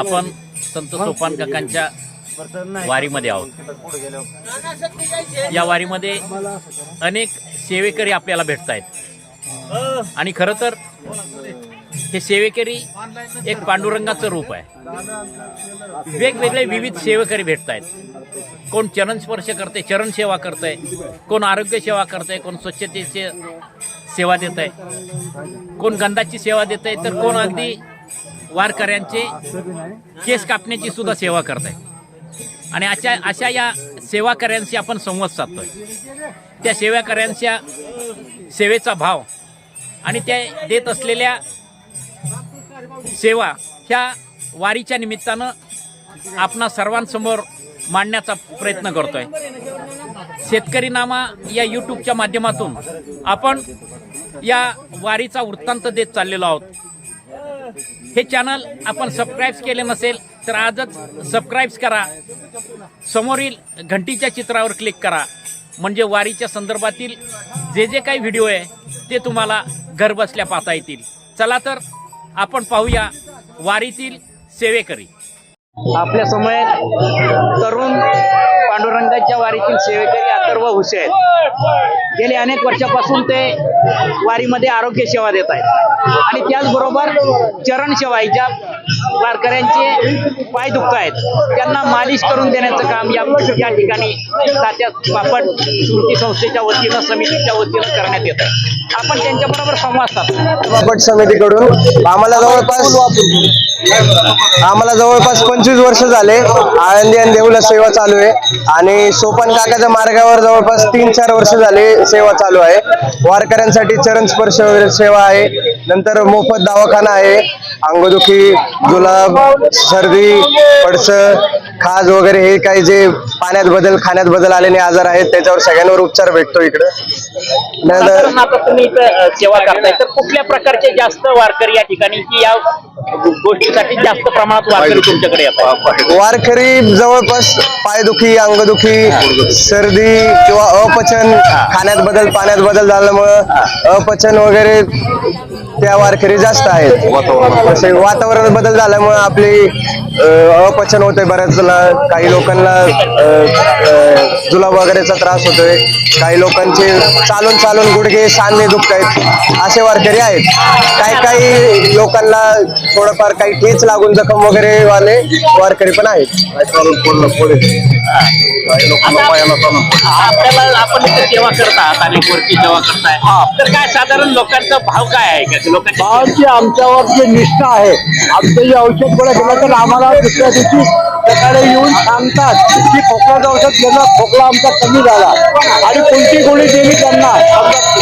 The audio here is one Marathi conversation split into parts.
आपण संत सोपान काकांच्या वारीमध्ये आहोत. या वारीमध्ये अनेक सेवेकरी आपल्याला भेटत आहेत आणि खरं तर हे सेवेकरी एक पांडुरंगाचं रूप आहे. वेगवेगळे विविध सेवेकरी भेटत आहेत कोण चरण स्पर्श करते चरण सेवा करतंय कोण आरोग्य सेवा करतंय कोण स्वच्छतेची सेवा देत आहे कोण गंधाची सेवा देत आहे तर कोण अगदी वारकऱ्यांचे केस कापण्याची सुद्धा सेवा करत आहे आणि अशा अशा या सेवाकऱ्यांशी आपण संवाद साधतोय. त्या सेवाकऱ्यांच्या सेवेचा भाव आणि त्या देत असलेल्या सेवा ह्या वारीच्या निमित्तानं आपणा सर्वांसमोर मांडण्याचा प्रयत्न करतोय. शेतकरी नामा या यूट्यूबच्या माध्यमातून आपण या वारीचा वृत्तांत देत चाललेलो आहोत. हे चॅनल आपण सबस्क्राईब केले नसेल तर आजच सबस्क्राईब करा. समोरील घंटीच्या चित्रावर क्लिक करा. म्हणजे वारीच्या संदर्भातील जे जे काही व्हिडिओ आहे ते तुम्हाला घरबसल्या पाहता येतील. चला तर आपण पाहूया वारीतील सेवेकरी. आपल्या समय तरुण पांडुरंगाच्या वारीतील सेवेकरी अथर्व आहेत गेले अनेक वर्षापासून ते वारीमध्ये आरोग्य सेवा देत आहेत. आणि त्याचबरोबर चरण सेवा ज्या वारकऱ्यांचे पाय दुखत आहेत. त्यांना मालिश करून देण्याचं काम या या ठिकाणी तात्या बापट स्मृती संस्थेच्या वतीनं समितीच्या वतीनं करण्यात येत आहे. आपण त्यांच्याबरोबर संवाद साधतो बापट समितीकडून आम्हाला जवळपास आम्हाला जवळपास पंचवीस वर्ष झाले. आळंदी आणि देऊला सेवा चालू आहे. आणि सोपान काकाच्या मार्गावर जवळपास तीन चार वर्ष झाले सेवा चालू आहे. वारकऱ्यांसाठी चरण स्पर्श वगैरे सेवा आहे. नंतर मोफत दवाखाना आहे. अंगदुखी जुलाब सर्दी पडस खाज वगैरे हे काही जे पाण्यात बदल खाण्यात बदल आलेले आजार आहेत त्याच्यावर सगळ्यांवर उपचार भेटतो इकडं. नंतर आता तुम्ही सेवा करताय तर कुठल्या प्रकारचे जास्त वारकरी या ठिकाणी की या गोष्टीसाठी जास्त प्रमाणात वारकरी तुमच्याकडे येतात. वारकरी जवळपास पायदुखी अंगदुखी सर्दी किंवा अपचन खाण्यात बदल पाण्यात बदल झाल्यामुळं अपचन वगैरे त्या वारकरी जास्त आहेत. तसे वातावरण बदल झाल्यामुळं आपली अपचन होते बऱ्याच जण- काही लोकांना जुलाब वगैरेचा त्रास होतोय. काही लोकांचे चालून चालून गुडघे सांधे दुखत आहेत असे वारकरी आहेत. काही काही लोकांना थोडंफार काही ठेच लागून जखम वगैरे वाले वारकरी पण आहेत. आपल्याला आपण इथे सेवा करतात आणि वरती सेवा करताय. तर काय साधारण लोकांचा भाव काय आहे? का आमच्यावर जी निष्ठा आहे आमचं जे औषध गोळ्या दिलं तर आम्हाला दुसऱ्या दिवशी सकाळी येऊन सांगतात की खोकल्याचं औषध गेलं खोकला आमचा कमी झाला. आणि कोणती गोळी दिली त्यांना?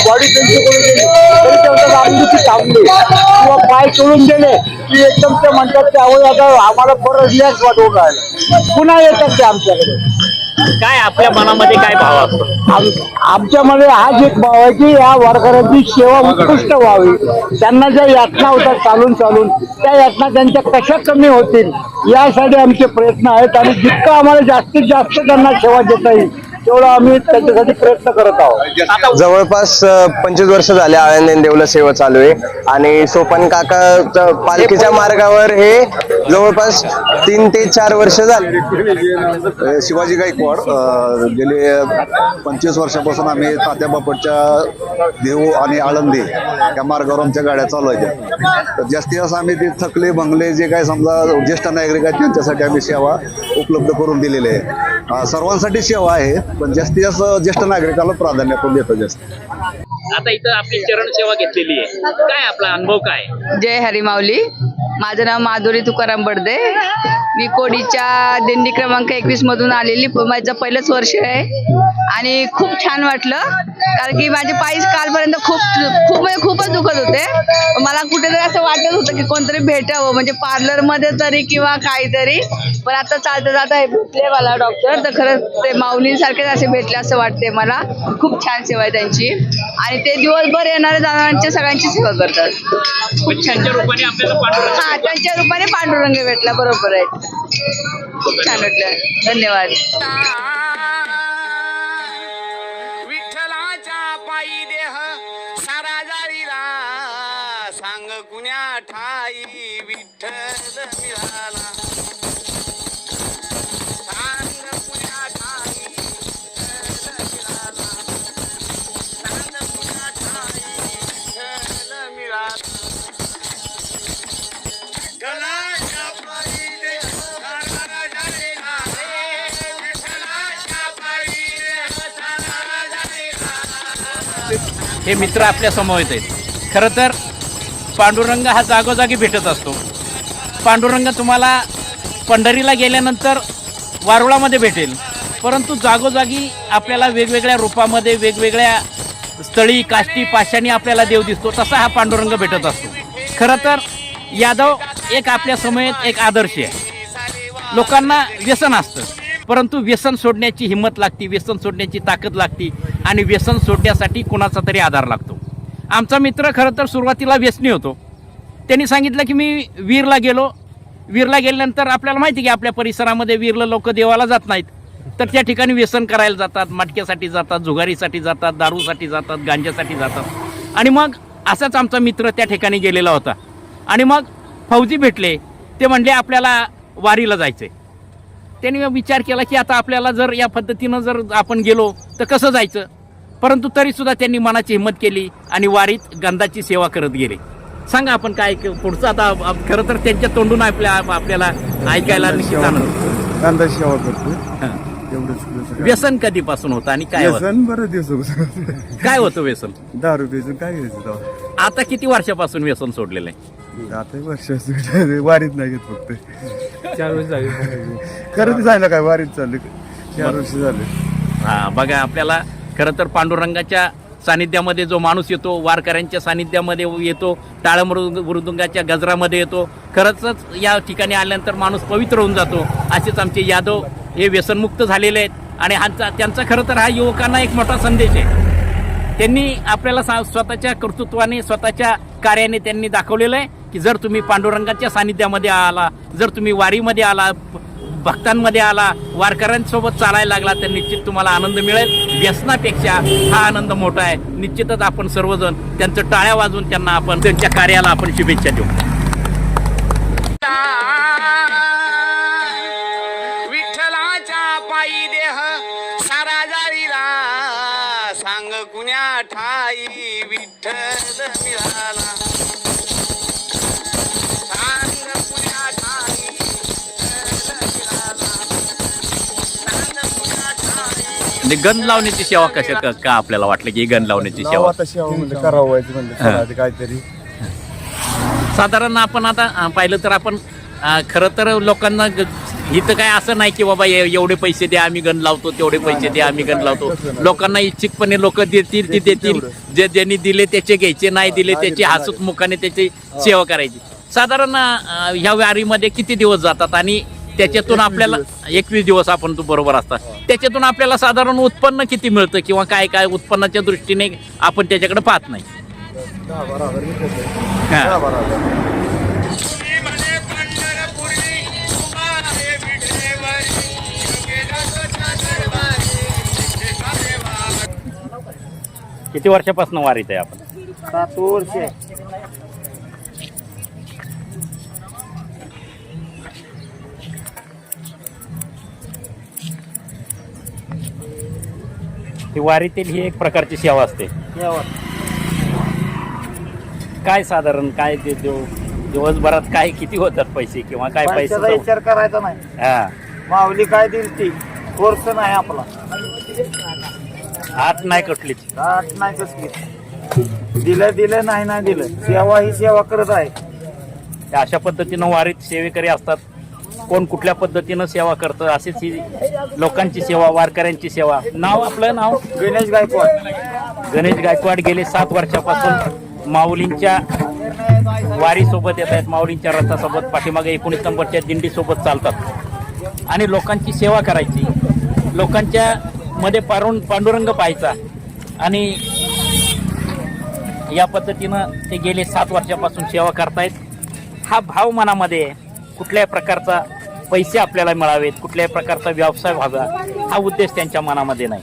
बॉडी पेनची गोळी दिली तरी त्यांचं म्हणतात थांबली. किंवा पाय सोडून दिले की एकदम ते म्हणतात त्यावेळी आता आम्हाला बरं रिलॅक्स वाटवून राहिलं. पुन्हा येतात ते आमच्याकडे. काय आपल्या मनामध्ये काय भाव असतो? आम- आमच्यामध्ये हाच एक भाव आहे की या वारकऱ्यांची सेवा उत्कृष्ट व्हावी. त्यांना ज्या यातना होतात चालून चालून त्या यातना त्यांच्या कशा कमी होतील यासाठी आमचे प्रयत्न आहेत आणि जितकं आम्हाला जास्तीत जास्त त्यांना सेवा देता येईल तेवढं आम्ही त्याच्यासाठी प्रयत्न करत आहोत. जवळपास पंचवीस वर्ष झाले आळंदी देवला सेवा चालू आहे. आणि सोपान काका पालखीच्या मार्गावर हे जवळपास तीन ते चार वर्ष झाले. शिवाजी गायकवाड गेले पंचवीस वर्षापासून आम्ही तात्या बापटच्या देऊ आणि आळंदी या मार्गावर आमच्या गाड्या चालू आहेत. तर जास्तीत जास्त आम्ही ते थकले बंगले जे काय समजा ज्येष्ठ नागरिक आहेत त्यांच्यासाठी आम्ही सेवा उपलब्ध करून दिलेली आहे. सर्वांसाठी सेवा आहे पण जास्तीत जास्त ज्येष्ठ नागरिकाला प्राधान्य आपण देतो जास्त? आता इथं आपली चरण सेवा घेतलेली आहे. काय आपला अनुभव काय? जय हरी माऊली. माझं नाव माधुरी तुकाराम बडदे. मी कोडीच्या दिंडी क्रमांक एकवीस मधून आलेली. प- माझं पहिलंच वर्ष आहे. आणि खूप छान वाटलं. कारण की माझे पाय कालपर्यंत खूप खूप म्हणजे खूपच दुखत होते. मला कुठेतरी असं वाटत होतं की कोणतरी भेटावं. म्हणजे पार्लरमध्ये तरी किंवा काहीतरी. पण आता चालता जाता हे भेटले मला डॉक्टर तर खरंच ते माऊलींसारखेच असे भेटले असं वाटते मला. खूप छान सेवा आहे त्यांची. आणि ते दिवसभर येणाऱ्या जाणाऱ्यांच्या सगळ्यांची सेवा करतात. पण त्यांच्या रूपाने आपल्याला पांडुरंग हा त्यांच्या रूपाने पांडुरंग भेटला. बरोबर आहे. खूप छान वाटलं. धन्यवाद. हे मित्र आपल्यासमोर येत आहेत. खरं तर पांडुरंग हा जागोजागी भेटत असतो. पांडुरंग तुम्हाला पंढरीला गेल्यानंतर वारुळामध्ये भेटेल. परंतु जागोजागी आपल्याला वेगवेगळ्या रूपामध्ये वेगवेगळ्या स्थळी काष्टी पाशानी आपल्याला देव दिसतो. तसा हा पांडुरंग भेटत असतो. खरं तर यादव एक आपल्या समयेत एक आदर्श आहे. लोकांना व्यसन असतं. परंतु व्यसन सोडण्याची हिंमत लागते व्यसन सोडण्याची ताकद लागते. आणि व्यसन सोडण्यासाठी कुणाचा तरी आधार लागतो. आमचा मित्र खरं तर सुरुवातीला व्यसनी होतो. त्यांनी सांगितलं की मी वीरला गेलो. वीरला गेल्यानंतर आपल्याला माहिती आहे की आपल्या परिसरामध्ये वीरला लोक देवाला जात नाहीत. तर त्या ठिकाणी व्यसन करायला जातात मटक्यासाठी जातात जुगारीसाठी जातात दारूसाठी जातात गांज्यासाठी जातात. आणि मग असाच आमचा मित्र त्या ठिकाणी गेलेला होता. आणि मग फौजी भेटले. ते म्हणले आपल्याला वारीला जायचं आहे त्यांनी विचार केला की आता आपल्याला जर या पद्धतीनं जर आपण गेलो तर कसं जायचं? परंतु तरीसुद्धा त्यांनी मनाची हिंमत केली आणि वारीत गंधाची सेवा करत गेले. सांगा आपण काय पुढचं आता खरं तर त्यांच्या तोंडून आपल्या आपल्याला ऐकायला निश्चित आनंद कांदा सेवा करतो. हां. एवढंच व्यसन कधीपासून होतं आणि काय होतं? व्यसन बरं दिवस. काय होतं व्यसन? दारू प्यायचं काय घ्यायचं? आता किती वर्षापासून व्यसन सोडलेलं आहे? आता वर्ष वारीत नाही घेत फक्त. चार वर्ष झाले. खरं ते सांगितलं काय वारीत चालले चार वर्ष झाले. हा बघा आपल्याला खरं तर पांडुरंगाच्या सानिध्यामध्ये जो माणूस येतो वारकऱ्यांच्या सानिध्यामध्ये येतो टाळ मृदुंगाच्या गजरामध्ये येतो खरंच या ठिकाणी आल्यानंतर माणूस पवित्र होऊन जातो असेच आमचे यादव हे व्यसनमुक्त झालेले आहेत. आणि ह्यांचा त्यांचा खरं तर हा युवकांना एक मोठा संदेश आहे. त्यांनी आपल्याला सा- स्वतःच्या कर्तृत्वाने स्वतःच्या कार्याने त्यांनी दाखवलेलं आहे की जर तुम्ही पांडुरंगाच्या सानिध्यामध्ये आला जर तुम्ही वारीमध्ये आला भक्तांमध्ये आला वारकऱ्यांसोबत चालायला लागला तर निश्चित तुम्हाला आनंद मिळेल. व्यसनापेक्षा हा आनंद मोठा आहे. निश्चितच आपण सर्वजण त्यांचं टाळ्या वाजवून त्यांना आपण त्यांच्या कार्याला आपण शुभेच्छा देऊ. विठ्ठलाच्या पायी देह सारा जारीला सांग कुण्या ठाई विठ्ठल मिळाला. आणि गंध लावण्याची सेवा कशा क- का आपल्याला वाटलं की गंध लावण्याची सेवा? नाव आता सेवा म्हणजे करावं व्हायचं म्हणलं चला ते काहीतरी. साधारण आपण आता अं, पाहिलं तर आपण अं, खरं तर लोकांना ग- इथं काय असं नाही की बाबा ए- एवढे पैसे द्या आम्ही गण लावतो तेवढे पैसे द्या आम्ही गण लावतो. लोकांना इच्छिकपणे लोक देतील ते देतील जे ज्यांनी दिले त्याचे घ्यायचे नाही दिले त्याचे हसत मुखाने त्याची सेवा करायची. साधारण अं, ह्या वारीमध्ये किती दिवस जातात? आणि त्याच्यातून आपल्याला एकवीस दिवस आपण तू बरोबर असतात त्याच्यातून आपल्याला साधारण उत्पन्न किती मिळतं किंवा काय काय उत्पन्नाच्या दृष्टीने आपण त्याच्याकडे पाहत नाही. हा. किती वर्षापासून वारीत आहे आपण? सात वर्ष ती वारीतील ही एक प्रकारची सेवा असते. काय साधारण काय ते दिव- दिवसभरात काय किती होतात पैसे किंवा काय पैसे विचार करायचा नाही. हा. माऊली काय दिल ती? कोर्स नाही आपला. हात नाही कटलीच गाठ नाही कसली दिलं दिलं नाही नाही दिलं. सेवा ही सेवा करत आहे. अशा पद्धतीनं वारीत सेवेकरी असतात. कोण कुठल्या पद्धतीनं सेवा करतं अशीच ही लोकांची सेवा वारकऱ्यांची सेवा. नाव आपलं नाव? गणेश गायकवाड. गणेश गायकवाड गेले सात वर्षापासून माऊलींच्या वारी सोबत येत आहेत माऊलींच्या रथासोबत पाठीमागे एकोणीस नंबरच्या दिंडी सोबत चालतात. आणि लोकांची सेवा करायची. लोकांच्या मध्ये पारून पांडुरंग पाहायचा. आणि या पद्धतीनं ते गेले सात वर्षापासून सेवा करतायत. हा भाव मनामध्ये आहे. कुठल्याही प्रकारचा पैसे आपल्याला मिळावेत कुठल्याही प्रकारचा व्यवसाय व्हावा हा उद्देश त्यांच्या मनामध्ये नाही.